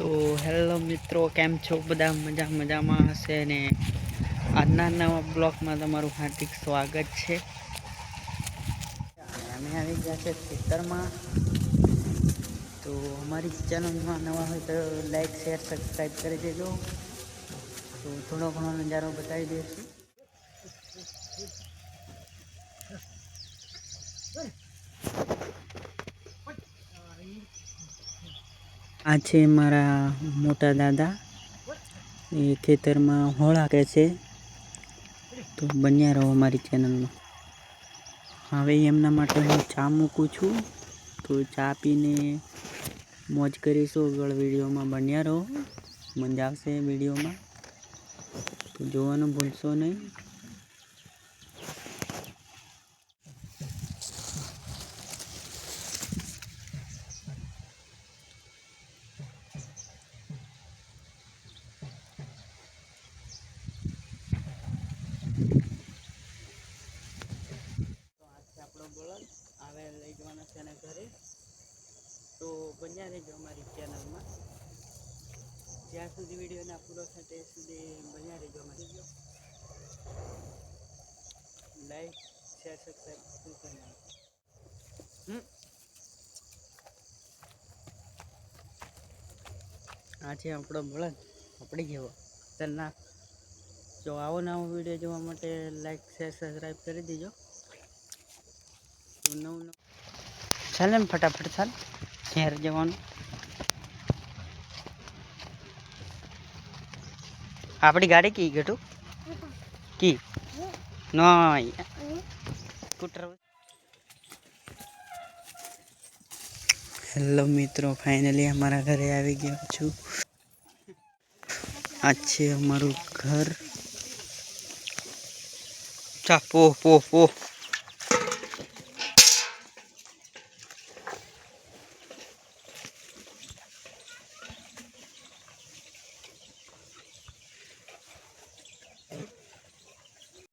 તો હેલો મિત્રો, કેમ છો? બધા મજા મજામાં હશે ને? આજના નવા બ્લોગમાં તમારું હાર્દિક સ્વાગત છે. અમે આવી ગયા છે ખેતરમાં. તો અમારી ચેનલમાં નવા હોય તો લાઈક, શેર, સબસ્ક્રાઈબ કરી દેજો. તો થોડો ઘણો નજારો બતાવી દઈશું. આ છે મારા મોટા દાદા. એ ખેતરમાં હોળ કે છે. તો બન્યા રહો મારી ચેનલમાં હવે એમના માટે હું ચા મૂકું છું. તો ચા પીને મોજ કરીશું. આગળ વિડીયોમાં બન્યા રહો. મજા આવશે વિડીયોમાં. તો જોવાનું ભૂલશો નહીં. હવે લઈ જવાના છે એને ઘરે. તો બન્યા રહેજો અમારી ચેનલમાં જ્યાં સુધી વીડિયો ના પૂરો થાય ત્યાં સુધી બન્યા રહેજો અમારી લાઈક શેર સબસ્ક્રાઈબ આ છે આપણો બળદ આપણી જેવો ખતરનાક જો આવો નવો વીડિયો જોવા માટે લાઈક શેર સબસ્ક્રાઈબ કરી દેજો. તો નવું નવું ચાલે ને ફટાફટ ચાલ, ઘેર જવાનું. આપણી ગાડી કી ગટુ કી? No, scooter. હેલો મિત્રો, ફાઇનલી અમારા ઘરે આવી ગયો છું. આ છે અમારું ઘર. ચા, પો પો પો.